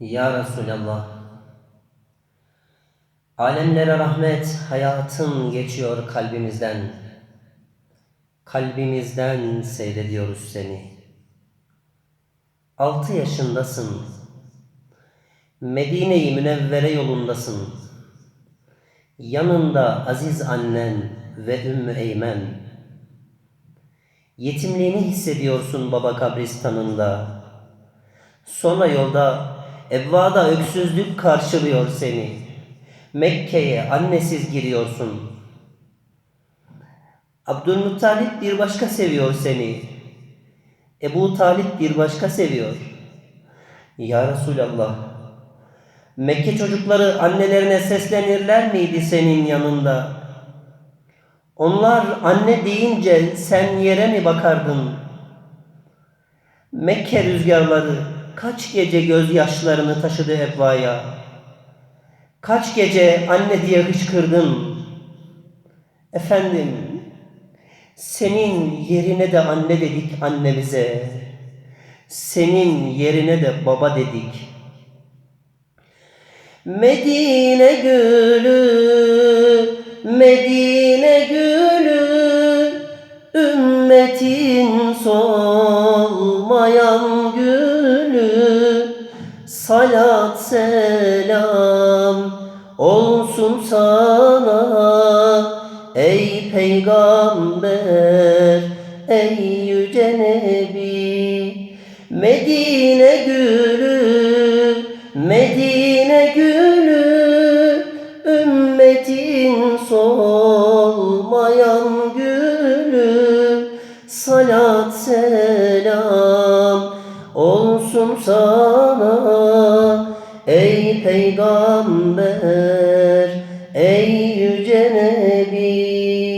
Ya Resulallah. Alemlere rahmet, hayatın geçiyor kalbimizden. Kalbimizden seyrediyoruz seni. Altı yaşındasın. Medine-i Münevvere yolundasın. Yanında aziz annen ve Ümmü Eymen. Yetimliğini hissediyorsun baba kabristanında. Sonra yolda evvada öksüzlük karşılıyor seni. Mekke'ye annesiz giriyorsun. Abdülmuttalip bir başka seviyor seni. Ebu Talip bir başka seviyor. Ya Resulallah. Mekke çocukları annelerine seslenirler miydi senin yanında? Onlar anne deyince sen yere mi bakardın? Mekke rüzgarları kaç gece gözyaşlarını taşıdı Ebva'ya. Kaç gece anne diye hıçkırdın. Efendim, senin yerine de anne dedik annemize. Senin yerine de baba dedik. Medine gülü, Medine gülü, ümmetin solmayan gülü, salat selam olsun sana. Ey peygamber, ey yüce nebi, Medine gülü, Medine gülü, ümmetin solmayan gülü, salat selam olsun sana ey peygamber, ey yüce nebi.